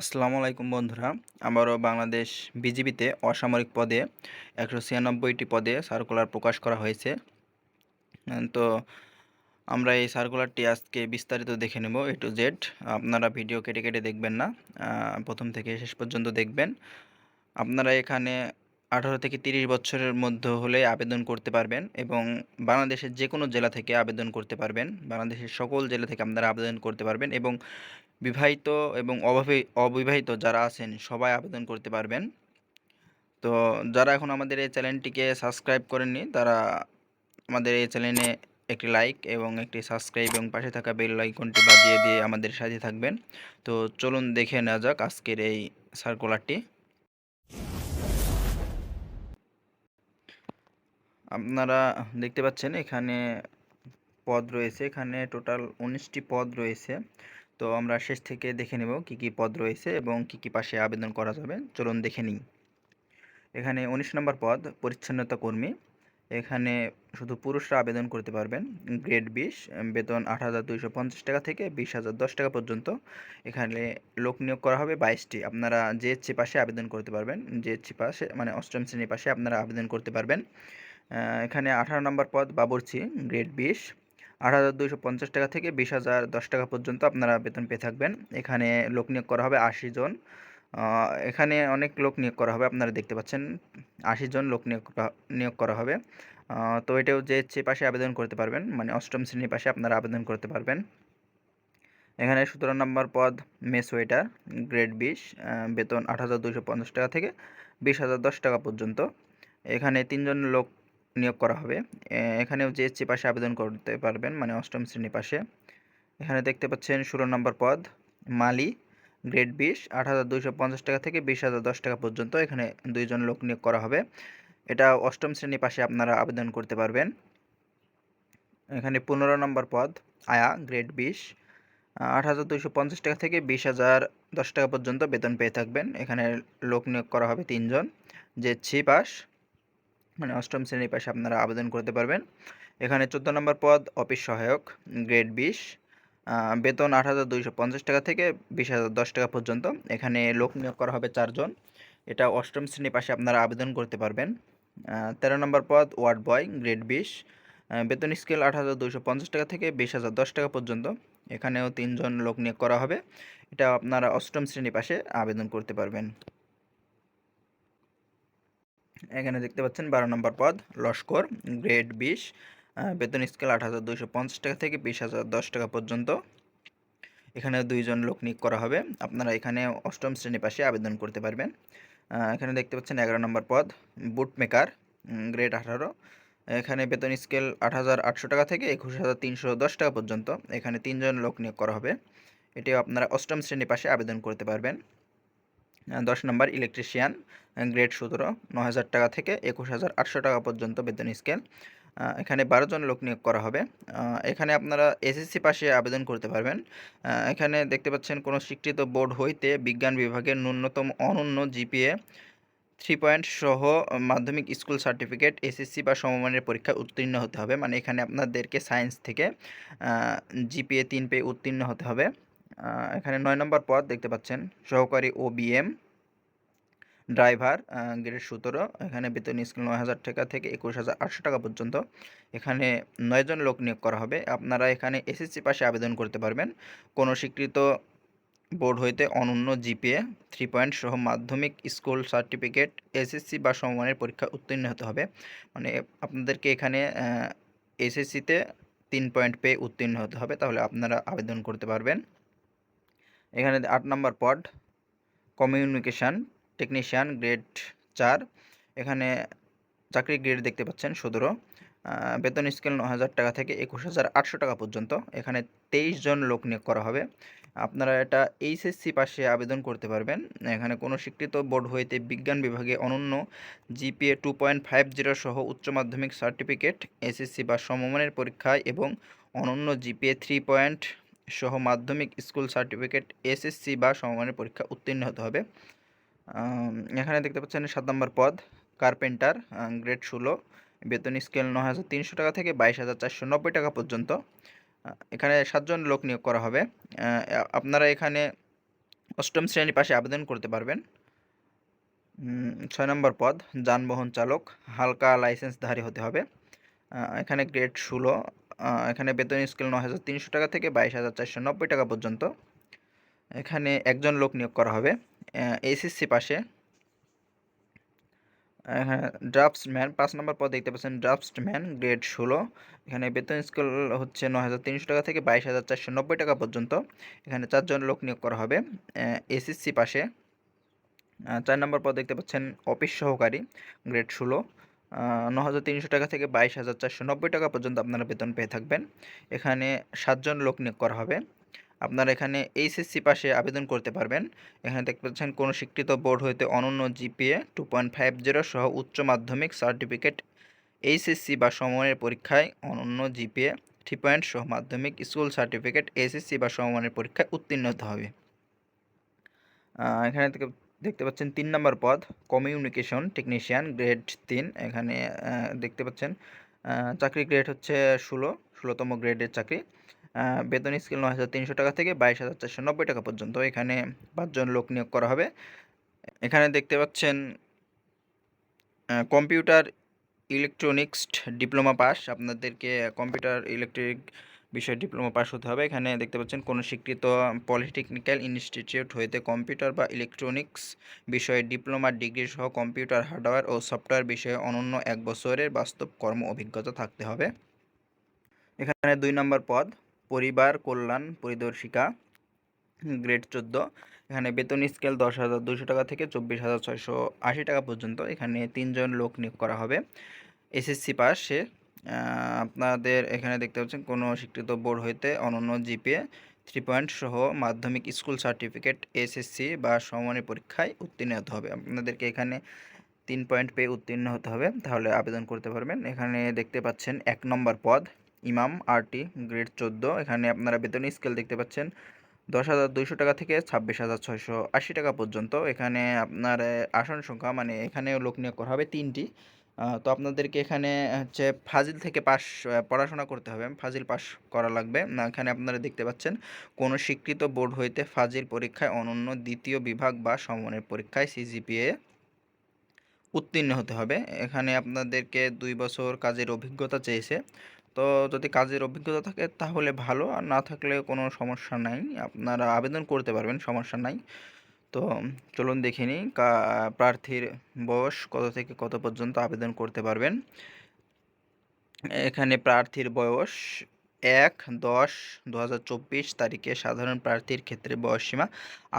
আসসালামু আলাইকুম বন্ধুরা। আবারও বাংলাদেশ বিজিবিতে অসামরিক পদে একশো ছিয়ানব্বইটি পদে সার্কুলার প্রকাশ করা হয়েছে। তো আমরা এই সার্কুলারটি আজকে বিস্তারিত দেখে নেব এ টু জেড আপনারা ভিডিও কেটে কেটে দেখবেন না প্রথম থেকে শেষ পর্যন্ত দেখবেন। আপনারা এখানে আঠারো থেকে তিরিশ বছরের মধ্যে হলে আবেদন করতে পারবেন এবং বাংলাদেশের যে কোনো জেলা থেকে আবেদন করতে পারবেন। বাংলাদেশের সকল জেলা থেকে আপনারা আবেদন করতে পারবেন এবং বিবাহিত এবং অবিবাহিত যারা আছেন, সবাই আবেদন করতে পারবেন। তো যারা এখন আমাদের এই চ্যানেলটিকে সাবস্ক্রাইব করেননি, তারা আমাদের এই চ্যানেলে একটি লাইক এবং একটি সাবস্ক্রাইব এবং পাশে থাকা বেল আইকনটি বাজিয়ে দিয়ে আমাদের সাথে থাকবেন। তো চলুন দেখে নেওয়া যাক আজকের এই সার্কুলারটি আপনারা দেখতে পাচ্ছেন এখানে পদ রয়েছে, এখানে টোটাল উনিশটি পদ রয়েছে। তো আমরা শেষ থেকে দেখে নেব কি কি পদ রয়েছে এবং কি কি পাশে আবেদন করা যাবে। চলুন দেখে নিই। এখানে উনিশ নম্বর পদ, পরিচ্ছন্নতা কর্মী। এখানে শুধু পুরুষরা আবেদন করতে পারবেন। গ্রেড বিশ, বেতন আট হাজার দুইশো পঞ্চাশ টাকা থেকে বিশ হাজার দশ টাকা পর্যন্ত। এখানে লোক নিয়োগ করা হবে বাইশটি। আপনারা জেএসসি পাশে আবেদন করতে পারবেন। জেএসসি পাশে মানে অষ্টম শ্রেণির পাশে আপনারা আবেদন করতে পারবেন। এখানে আঠারো নম্বর পদ, বাবুর্চি, গ্রেড বিশ। আট হাজার দুইশো পঞ্চাশ টাকা থেকে বিশ হাজার দশ টাকা পর্যন্ত আপনারা বেতন পেয়ে থাকবেন। এখানে লোক নিয়োগ করা হবে আশি জন। এখানে অনেক লোক নিয়োগ করা হবে, আপনারা দেখতে পাচ্ছেন। আশি জন লোক নিয়োগ নিয়োগ করা হবে। তো এটাও যে যে পাশে আবেদন করতে পারবেন মানে অষ্টম শ্রেণির পাশে আপনারা আবেদন করতে পারবেন। এখানে সতেরো নম্বর পদ, মেস ওয়েটার, গ্রেড বিশ বেতন আট হাজার দুইশো পঞ্চাশ টাকা থেকে বিশ হাজার দশ টাকা পর্যন্ত। এখানে তিনজন লোক নিয়োগ করা হবে। এখানেও জিএসসি পাশে আবেদন করতে পারবেন মানে অষ্টম শ্রেণি পাশে। এখানে দেখতে পাচ্ছেন ষোলো নম্বর পদ, মালি, গ্রেড বিশ, আট হাজার দুইশো পঞ্চাশ টাকা থেকে বিশ হাজার দশ টাকা পর্যন্ত এখানে দুইজন লোক নিয়োগ করা হবে। এটা অষ্টম শ্রেণি পাশে আপনারা আবেদন করতে পারবেন। এখানে পনেরো নম্বর পদ, আয়া, গ্রেড বিশ, আট হাজার দুইশো পঞ্চাশ টাকা থেকে বিশ হাজার দশ টাকা পর্যন্ত বেতন পেয়ে থাকবেন। এখানে লোক নিয়োগ করা হবে তিনজন। যে ছি পাস মানে অষ্টম শ্রেণির পাশে আপনারা আবেদন করতে পারবেন। এখানে চোদ্দ নম্বর পদ, অফিস সহায়ক, গ্রেড বিশ। বেতন আট হাজার দুইশো পঞ্চাশ টাকা থেকে বিশ হাজার দশ টাকা পর্যন্ত। এখানে লোক নিয়োগ করা হবে চারজন এটা অষ্টম শ্রেণির পাশে আপনারা আবেদন করতে পারবেন। তেরো নম্বর পদ, ওয়ার্ড বয়, গ্রেড বিশ। বেতন স্কেল আট হাজার দুইশো পঞ্চাশ টাকা থেকে বিশ হাজার দশ টাকা পর্যন্ত। এখানেও তিনজন লোক নিয়োগ করা হবে। এটা আপনারা অষ্টম শ্রেণি পাশে আবেদন করতে পারবেন। এখানে দেখতে পাচ্ছেন বারো নম্বর পদ, লস্কর, গ্রেড বিশ বেতন স্কেল আট হাজার দুইশো পঞ্চাশ টাকা থেকে বিশ হাজার দশ টাকা পর্যন্ত। এখানে দুইজন লোক নিয়োগ করা হবে। আপনারা এখানে অষ্টম শ্রেণি পাশে আবেদন করতে পারবেন। এখানে দেখতে পাচ্ছেন এগারো নম্বর পদ বুট মেকার গ্রেড আঠারো। এখানে বেতন স্কেল আট হাজার আটশো টাকা থেকে একুশ হাজার তিনশো দশ টাকা পর্যন্ত। এখানে তিনজন লোক নিয়োগ করা হবে। এটিও আপনারা অষ্টম শ্রেণি পাশে আবেদন করতে পারবেন। দশ নম্বর ইলেকট্রিশিয়ান গ্রেড সতেরো ন হাজার টাকা থেকে একুশ হাজার আটশো টাকা পর্যন্ত বেতন স্কেল এখানে বারো জন লোক নিয়োগ করা হবে। এখানে আপনারা এসএসসি পাশে আবেদন করতে পারবেন। এখানে দেখতে পাচ্ছেন কোনো স্বীকৃত বোর্ড হইতে বিজ্ঞান বিভাগের ন্যূনতম অনন্য জিপিএ থ্রি পয়েন্ট সহ মাধ্যমিক স্কুল সার্টিফিকেট এসএসসি বা সমমানের পরীক্ষায় উত্তীর্ণ হতে হবে। মানে এখানে আপনাদেরকে সায়েন্স থেকে জিপিএ তিন পেয়ে উত্তীর্ণ হতে হবে। এখানে নয় নম্বর পদ দেখতে পাচ্ছেন। সহকারী ও বিএম ড্রাইভার গ্রেড সতেরো। এখানে বেতন স্কেল নয় হাজার টাকা থেকে একুশ হাজার আটশো টাকা পর্যন্ত। এখানে নয়জন লোক নিয়োগ করা হবে। আপনারা এখানে এসএসসি পাশে আবেদন করতে পারবেন। কোনো স্বীকৃত বোর্ড হইতে অনন্য জিপিএ থ্রি পয়েন্ট সহ মাধ্যমিক স্কুল সার্টিফিকেট এসএসসি বা সমমানের পরীক্ষা উত্তীর্ণ হতে হবে। মানে আপনাদেরকে এখানে এসএসসিতে তিন পয়েন্ট পেয়ে উত্তীর্ণ হতে হবে। তাহলে আপনারা আবেদন করতে পারবেন। এখানে আট নম্বর পদ কমিউনিকেশান টেকনিশিয়ান গ্রেড চার। এখানে চাকরি গ্রেড দেখতে পাচ্ছেন সতেরো। বেতন স্কেল ন হাজার টাকা থেকে একুশ হাজার আটশো টাকা পর্যন্ত। এখানে তেইশ জন লোক নিয়োগ করা হবে। আপনারা এটা এইচএসসি পাশে আবেদন করতে পারবেন। এখানে কোনো স্বীকৃত বোর্ড হইতে বিজ্ঞান বিভাগে অনন্য GPA two point five zero সহ উচ্চ মাধ্যমিক সার্টিফিকেট এসএসসি বা সমমানের পরীক্ষায় এবং অনন্য জিপিএ থ্রি পয়েন্ট সহ মাধ্যমিক স্কুল সার্টিফিকেট, এসএসসি বা সমমানের পরীক্ষা উত্তীর্ণ হতে হবে। এখানে দেখতে পাচ্ছেন সাত নম্বর পদ, কার্পেন্টার গ্রেড ষোলো, বেতন স্কেল ন হাজার তিনশো টাকা থেকে বাইশ হাজার চারশো নব্বই টাকা পর্যন্ত। এখানে সাতজন লোক নিয়োগ করা হবে। আপনারা এখানে অষ্টম শ্রেণি পাশে আবেদন করতে পারবেন। ছয় নম্বর পদ, যানবাহন চালক, হালকা লাইসেন্সধারী হতে হবে। এখানে গ্রেড ষোলো এখানে বেতন স্কেল ন হাজার তিনশো টাকা থেকে বাইশ হাজার চারশো নব্বই টাকা পর্যন্ত। এখানে একজন লোক নিয়োগ করা হবে। এসএসসি পাশে। হ্যাঁ ড্রাফটসম্যান, পাঁচ নম্বর পদ দেখতে পাচ্ছেন ড্রাফটসম্যান, গ্রেড ষোলো। এখানে বেতন স্কেল হচ্ছে ন হাজার তিনশো টাকা থেকে বাইশ হাজার চারশো নব্বই টাকা পর্যন্ত। এখানে চারজন লোক নিয়োগ করা হবে। এসএসসি পাশে। চার নম্বর পদ দেখতে পাচ্ছেন অফিস সহকারী, গ্রেড ষোলো। ন হাজার তিনশো টাকা থেকে বাইশ হাজার চারশো নব্বই টাকা পর্যন্ত আপনারা বেতন পেয়ে থাকবেন। এখানে সাতজন লোক নিয়োগ করা হবে। আপনারা এখানে এইচএসসি পাশে আবেদন করতে পারবেন। এখানে দেখতে পাচ্ছেন, কোনো স্বীকৃত বোর্ড হইতে অনন্য GPA two point five zero সহ উচ্চ মাধ্যমিক সার্টিফিকেট, এইচএসসি বা সমমানের পরীক্ষায় অনন্য জিপিএ থ্রি পয়েন্ট সহ মাধ্যমিক স্কুল সার্টিফিকেট এসএসসি বা সমমানের পরীক্ষায় উত্তীর্ণ হতে হবে। এখানে থেকে দেখতে পাচ্ছেন তিন নম্বর পদ কমিউনিকেশন টেকনিশিয়ান গ্রেড তিন। এখানে দেখতে পাচ্ছেন চাকরি গ্রেড হচ্ছে ষোলো, ষোলোতম গ্রেডের চাকরি। বেতন স্কেল নয় হাজার তিনশো টাকা থেকে বাইশ হাজার চারশো নব্বই টাকা পর্যন্ত। এখানে পাঁচজন লোক নিয়োগ করা হবে। এখানে দেখতে পাচ্ছেন কম্পিউটার ইলেকট্রনিক্স ডিপ্লোমা পাস আপনাদেরকে কম্পিউটার ইলেকট্রিক বিষয়ে ডিপ্লোমা পাস হতে হবে। এখানে দেখতে পাচ্ছেন কোনো স্বীকৃত পলিটেকনিক্যাল ইনস্টিটিউট হইতে কম্পিউটার বা ইলেকট্রনিক্স বিষয়ে ডিপ্লোমা, ডিগ্রি সহ কম্পিউটার, হার্ডওয়্যার ও সফটওয়্যার বিষয়ে অনন্য এক বছরের বাস্তব কর্ম অভিজ্ঞতা থাকতে হবে। এখানে দুই নম্বর পদ, পরিবার কল্যাণ পরিদর্শিকা, গ্রেড চোদ্দ। এখানে বেতন স্কেল দশ হাজার দুশো টাকা থেকে চব্বিশ হাজার ছয়শো আশি টাকা পর্যন্ত। এখানে তিনজন লোক নিয়োগ করা হবে। এসএসসি পাশে আপনাদের এখানে দেখতে পাচ্ছেন কোনো স্বীকৃত বোর্ড হইতে অনন্য জিপিএ থ্রি পয়েন্ট সহ মাধ্যমিক স্কুল সার্টিফিকেট এসএসসি বা সমমানের পরীক্ষায় উত্তীর্ণ হতে হবে। আপনাদেরকে এখানে তিন পয়েন্ট পেয়ে উত্তীর্ণ হতে হবে, তাহলে আবেদন করতে পারবেন। এখানে দেখতে পাচ্ছেন এক নম্বর পদ, ইমাম আরটি গ্রেড চোদ্দ। এখানে আপনারা বেতন স্কেল দেখতে পাচ্ছেন দশ হাজার দুইশো টাকা থেকে ছাব্বিশ হাজার ছয়শো আশি টাকা পর্যন্ত। এখানে আপনার আসন সংখ্যা মানে এখানেও লোক নিয়োগ করা হবে তিনটি। তো আপনাদেরকে এখানে হচ্ছে ফাজিল থেকে পাস পড়াশোনা করতে হবে। ফাজিল পাস করা লাগবে। না এখানে আপনারা দেখতে পাচ্ছেন, কোনো স্বীকৃত বোর্ড হইতে ফাজিল পরীক্ষায় অনন্য দ্বিতীয় বিভাগ বা সমনের পরীক্ষায় সিজিপিএ উত্তীর্ণ হতে হবে। এখানে আপনাদেরকে দুই বছর কাজের অভিজ্ঞতা চেয়েছে। তো যদি কাজের অভিজ্ঞতা থাকে, তাহলে ভালো। আর না থাকলে কোনো সমস্যা নাই। আপনারা আবেদন করতে পারবেন, সমস্যা নাই। তো চলুন দেখে নিই প্রার্থীর বয়স কত থেকে কত পর্যন্ত আবেদন করতে পারবেন? এখানে প্রার্থীর বয়স এক দশ দু তারিখে সাধারণ প্রার্থীর ক্ষেত্রে বয়সসীমা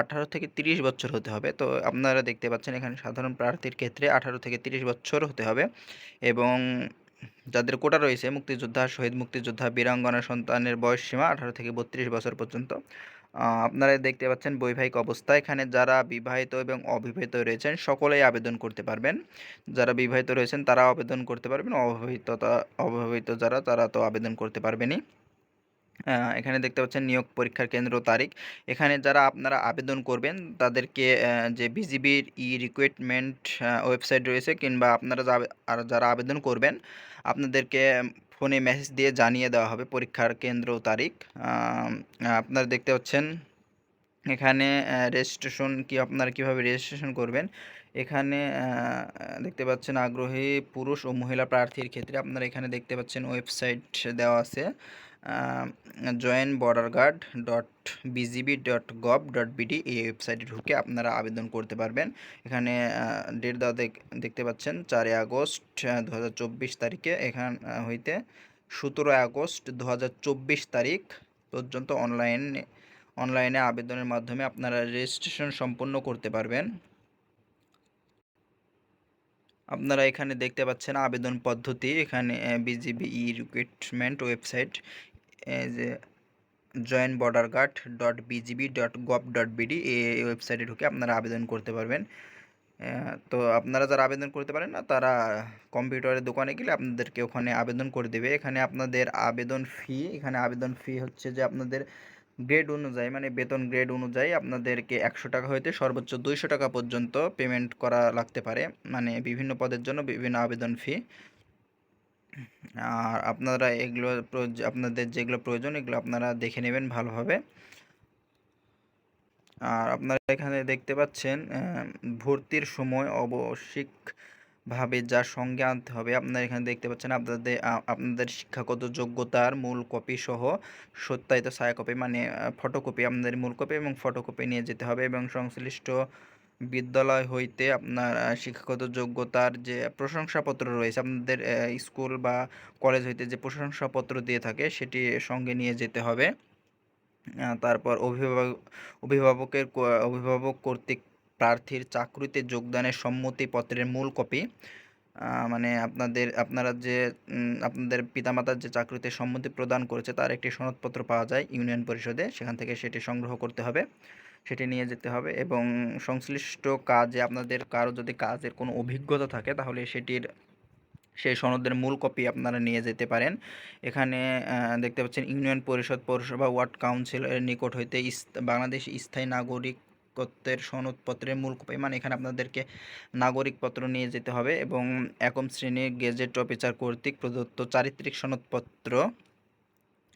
আঠারো থেকে তিরিশ বছর হতে হবে। তো আপনারা দেখতে পাচ্ছেন এখানে সাধারণ প্রার্থীর ক্ষেত্রে আঠারো থেকে তিরিশ বছর হতে হবে এবং যাদের কোটা রয়েছে, মুক্তিযোদ্ধা, শহীদ মুক্তিযোদ্ধা, বীরাঙ্গনা সন্তানের বয়স সীমা আঠারো থেকে বত্রিশ বছর পর্যন্ত। আপনারা দেখতে পাচ্ছেন বৈবাহিক অবস্থা। এখানে যারা বিবাহিত এবং অবিবাহিত রয়েছেন, সকলেই আবেদন করতে পারবেন। যারা বিবাহিত রয়েছেন তারা আবেদন করতে পারবেন। অবিবাহিত অবিবাহিত যারা, তারা তো আবেদন করতে পারবেনই। এখানে দেখতে পাচ্ছেন নিয়োগ পরীক্ষার কেন্দ্র তারিখ। এখানে যারা আপনারা আবেদন করবেন, তাদেরকে যে বিজিবির ই রিক্রুটমেন্ট ওয়েবসাইট রয়েছে, কিংবা আপনারা যারা আবেদন করবেন, আপনাদেরকে ফোনে মেসেজ দিয়ে জানিয়ে দেওয়া হবে পরীক্ষার কেন্দ্র তারিখ। আপনারা দেখতে পাচ্ছেন, এখানে রেজিস্ট্রেশন কি আপনারা কীভাবে রেজিস্ট্রেশন করবেন? এখানে দেখতে পাচ্ছেন আগ্রহী পুরুষ ও মহিলা প্রার্থীর ক্ষেত্রে আপনারা এখানে দেখতে পাচ্ছেন ওয়েবসাইট দেওয়া আছে। Join border guard dot BGB dot gov dot BD এই ওয়েবসাইটে ঢুকে আপনারা আবেদন করতে পারবেন। এখানে ডেট দেওয়া দেখ- দেখতে পাচ্ছেন, চারই আগস্ট দু হাজার চব্বিশ তারিখে। এখান হইতে সতেরোই আগস্ট দু হাজার চব্বিশ তারিখ পর্যন্ত অনলাইনে অনলাইনে আবেদনের মাধ্যমে আপনারা রেজিস্ট্রেশন সম্পন্ন করতে পারবেন। আপনারা এখানে দেখতে পাচ্ছেন আবেদন পদ্ধতি। এখানে বিজিবি ই রিক্রুটমেন্ট ওয়েবসাইট যে join border guard dot BGB dot gov dot BD এই ওয়েবসাইটে ঢুকে আপনারা আবেদন করতে পারবেন। তো আপনারা যারা আবেদন করতে পারেন না, তারা কম্পিউটারের দোকানে গেলে আপনাদেরকে ওখানে আবেদন করে দেবে। এখানে আপনাদের আবেদন ফি এখানে আবেদন ফি হচ্ছে যে আপনাদের গ্রেড অনুযায়ী মানে বেতন গ্রেড অনুযায়ী আপনাদেরকে একশো টাকা হইতে সর্বোচ্চ দুইশো টাকা পর্যন্ত পেমেন্ট করা লাগতে পারে। মানে বিভিন্ন পদের জন্য বিভিন্ন আবেদন ফি আর আপনারা এগুলো আপনাদের যেগুলো প্রয়োজন, এগুলো আপনারা দেখে নেবেন ভালোভাবে। আর আপনারা এখানে দেখতে পাচ্ছেন ভর্তির সময় আবশ্যিকভাবে যা সঙ্গে আনতে হবে, আপনারা এখানে দেখতে পাচ্ছেন আপনাদের আপনাদের শিক্ষাগত যোগ্যতার মূল কপি সহ সত্যায়িত ছায়াকপি মানে ফটোকপি আপনাদের মূল কপি এবং ফটোকপি নিয়ে যেতে হবে এবং সংশ্লিষ্ট বিদ্যালয় হইতে আপনার শিক্ষাগত যোগ্যতার যে প্রশংসাপত্র রয়েছে, আপনাদের স্কুল বা কলেজ হইতে যে প্রশংসাপত্র দিয়ে থাকে, সেটি সঙ্গে নিয়ে যেতে হবে। তারপর অভিভাবক, অভিভাবকের অভিভাবক কর্তৃক প্রার্থীর চাকরিতে যোগদানের সম্মতিপত্রের মূল কপি মানে আপনাদের, আপনারা যে আপনাদের পিতামাতার যে চাকরিতে সম্মতি প্রদান করেছে, তার একটি সনদপত্র পাওয়া যায় ইউনিয়ন পরিষদে, সেখান থেকে সেটি সংগ্রহ করতে হবে। সেটি নিয়ে যেতে হবে এবং সংশ্লিষ্ট কাজে আপনাদের কারও যদি কাজের কোনো অভিজ্ঞতা থাকে তাহলে সেটির, সেই সনদের মূল কপি আপনারা নিয়ে যেতে পারেন। এখানে দেখতে পাচ্ছেন ইউনিয়ন পরিষদ, পৌরসভা, ওয়ার্ড কাউন্সিলের নিকট হইতে বাংলাদেশ স্থায়ী নাগরিক নাগরিকত্বের সনদপত্রের মূল কপি মানে এখানে আপনাদেরকে নাগরিকপত্র নিয়ে যেতে হবে এবং একম শ্রেণির গেজেট অফিসার কর্তৃক প্রদত্ত চারিত্রিক সনদপত্র,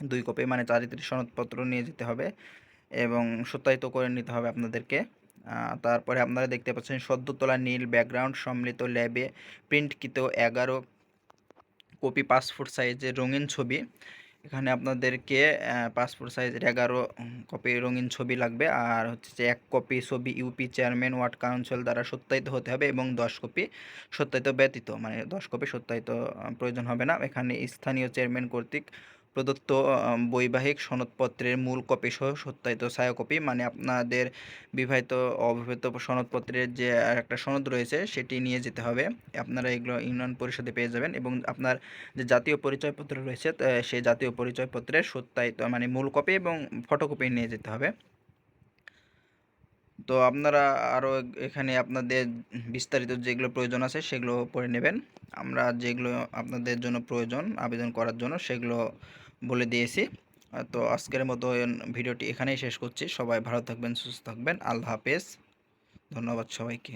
দুই কপি মানে চারিত্রিক সনদপত্র নিয়ে যেতে হবে। এবং সত্যায়িত করে নিতে হবে আপনাদেরকে। তারপরে আপনারা দেখতে পাচ্ছেন সদ্য তোলা নীল ব্যাকগ্রাউন্ড সম্মিলিত ল্যাবে প্রিন্টকৃত এগারো কপি পাসপোর্ট সাইজের রঙিন ছবি। এখানে আপনাদেরকে পাসপোর্ট সাইজের এগারো কপি রঙিন ছবি লাগবে। আর হচ্ছে যে এক কপি ছবি ইউপি চেয়ারম্যান, ওয়ার্ড কাউন্সিল দ্বারা সত্যায়িত হতে হবে এবং দশ কপি সত্যায়িত ব্যতীত মানে দশ কপি সত্যায়িত প্রয়োজন হবে না। এখানে স্থানীয় চেয়ারম্যান কর্তৃক প্রদত্ত বৈবাহিক সনদপত্রের মূল কপি সহ সত্যায়িত ছায়াকপি মানে আপনাদের বিবাহিত অবিবাহিত সনদপত্রের যে একটা সনদ রয়েছে, সেটি নিয়ে যেতে হবে। আপনারা এগুলো ইউনিয়ন পরিষদে পেয়ে যাবেন এবং আপনার যে জাতীয় পরিচয়পত্র রয়েছে সেই জাতীয় পরিচয়পত্রের সত্যায়িত মানে মূল কপি এবং ফটোকপি নিয়ে যেতে হবে। তো আপনারা আরও এখানে আপনাদের বিস্তারিত যেগুলো প্রয়োজন আছে সেগুলো পড়ে নেবেন। আমরা যেগুলো আপনাদের জন্য প্রয়োজন, আবেদন করার জন্য সেগুলো বলে দিয়েছি। তো আজকের মতো ভিডিওটি এখানেই শেষ করছি। সবাই ভালো থাকবেন, সুস্থ থাকবেন। আল্লাহ হাফেজ। ধন্যবাদ সবাইকে।